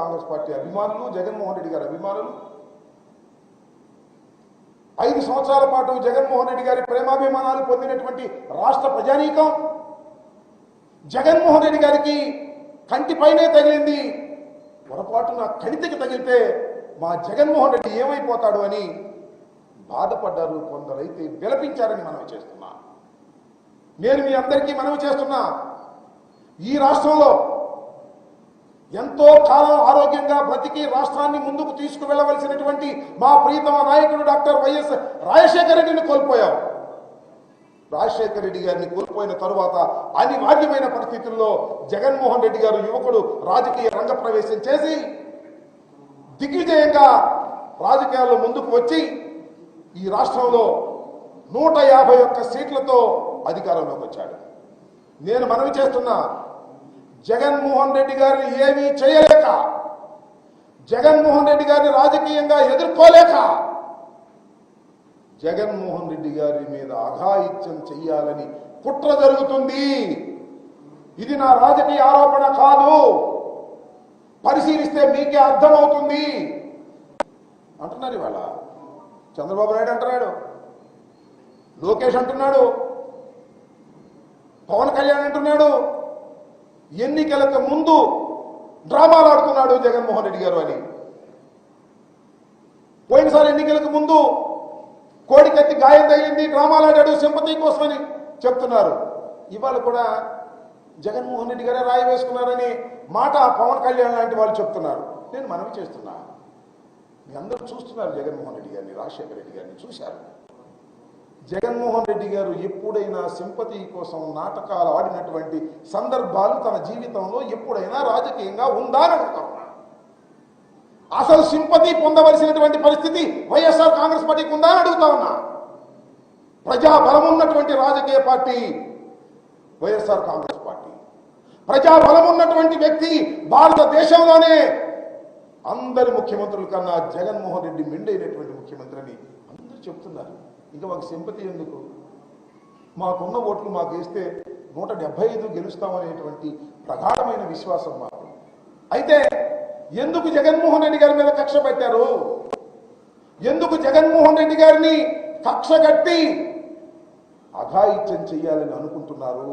Congress party అభిమానులు జగన్మోహన్ రెడ్డి గారి అభిమానులు. ఐదు సంవత్సరాల పాటు జగన్మోహన్ రెడ్డి గారి ప్రేమాభిమానాలు పొందినటువంటి రాష్ట్ర ప్రజానీకం జగన్మోహన్ రెడ్డి గారికి కంటిపైనే తగిలింది. పొరపాటున కణితికి తగిలితే మా జగన్మోహన్ రెడ్డి ఏమైపోతాడు అని బాధపడ్డారు కొందరైతే విలపించారని మనవి చేస్తున్నా. నేను మీ అందరికీ మనవి చేస్తున్నా. ఈ రాష్ట్రంలో ఎంతో కాలం ఆరోగ్యంగా బ్రతికి రాష్ట్రాన్ని ముందుకు తీసుకువెళ్ళవలసినటువంటి మా ప్రీతమ నాయకుడు డాక్టర్ వైఎస్ రాజశేఖర రెడ్డిని కోల్పోయాం. రాజశేఖర రెడ్డి గారిని కోల్పోయిన తరువాత అనివార్యమైన పరిస్థితుల్లో జగన్మోహన్ రెడ్డి గారు యువకుడు రాజకీయ రంగ ప్రవేశం చేసి దిగ్విజయంగా రాజకీయాల్లో ముందుకు వచ్చి ఈ రాష్ట్రంలో నూట యాభై ఒక్క సీట్లతో అధికారంలోకి వచ్చాడు. నేను మనవి చేస్తున్నా జగన్మోహన్ రెడ్డి గారిని ఏమీ చేయలేక జగన్మోహన్ రెడ్డి గారిని రాజకీయంగా ఎదుర్కోలేక జగన్మోహన్ రెడ్డి గారి మీద అఘాయిత్యం చెయ్యాలని కుట్ర జరుగుతుంది. ఇది నా రాజకీయ ఆరోపణ కాదు. పరిశీలిస్తే మీకే అర్థమవుతుంది. అంటున్నారు ఇవాళ. చంద్రబాబు నాయుడు అంటున్నాడు. లోకేష్ అంటున్నాడు. పవన్ కళ్యాణ్ అంటున్నాడు. ఎన్నికలకు ముందు డ్రామాలు ఆడుతున్నాడు జగన్మోహన్ రెడ్డి గారు అని. పోయినసారి ఎన్నికలకు ముందు కోడికత్తి గాయం తగిలింది డ్రామాలు ఆడాడు సింపతి కోసమని చెప్తున్నారు. ఇవాళ కూడా జగన్మోహన్ రెడ్డి గారే రాయి వేసుకున్నారని మాట పవన్ కళ్యాణ్ లాంటి వాళ్ళు చెప్తున్నారు. నేను మనవి చేస్తున్నా. మీ అందరూ చూస్తున్నారు జగన్మోహన్ రెడ్డి గారిని రాజశేఖర రెడ్డి గారిని చూశారు. జగన్మోహన్ రెడ్డి గారు ఎప్పుడైనా సింపతి కోసం నాటకాలు ఆడినటువంటి సందర్భాలు తన జీవితంలో ఎప్పుడైనా రాజకీయంగా ఉందా అని అడుగుతా అసలు సింపతి పొందవలసినటువంటి పరిస్థితి వైఎస్ఆర్ కాంగ్రెస్ పార్టీకి ఉందా అని అడుగుతా ఉన్నా. ప్రజా బలం ఉన్నటువంటి రాజకీయ పార్టీ వైఎస్ఆర్ కాంగ్రెస్ పార్టీ. ప్రజా బలం ఉన్నటువంటి వ్యక్తి భారతదేశంలోనే. అందరి ముఖ్యమంత్రుల కన్నా జగన్మోహన్ రెడ్డి మెండైనటువంటి ముఖ్యమంత్రి అని అందరూ చెప్తున్నారు. ఇంకా మాకు సింపతి ఎందుకు? మాకున్న ఓట్లు మాకు వేస్తే నూట డెబ్బై ఐదు గెలుస్తామనేటువంటి ప్రగాఢమైన విశ్వాసం మాకు. అయితే ఎందుకు జగన్మోహన్ రెడ్డి గారి మీద కక్ష పెట్టారు? ఎందుకు జగన్మోహన్ రెడ్డి గారిని కక్ష కట్టి అఘాయిత్యం చేయాలని అనుకుంటున్నారు?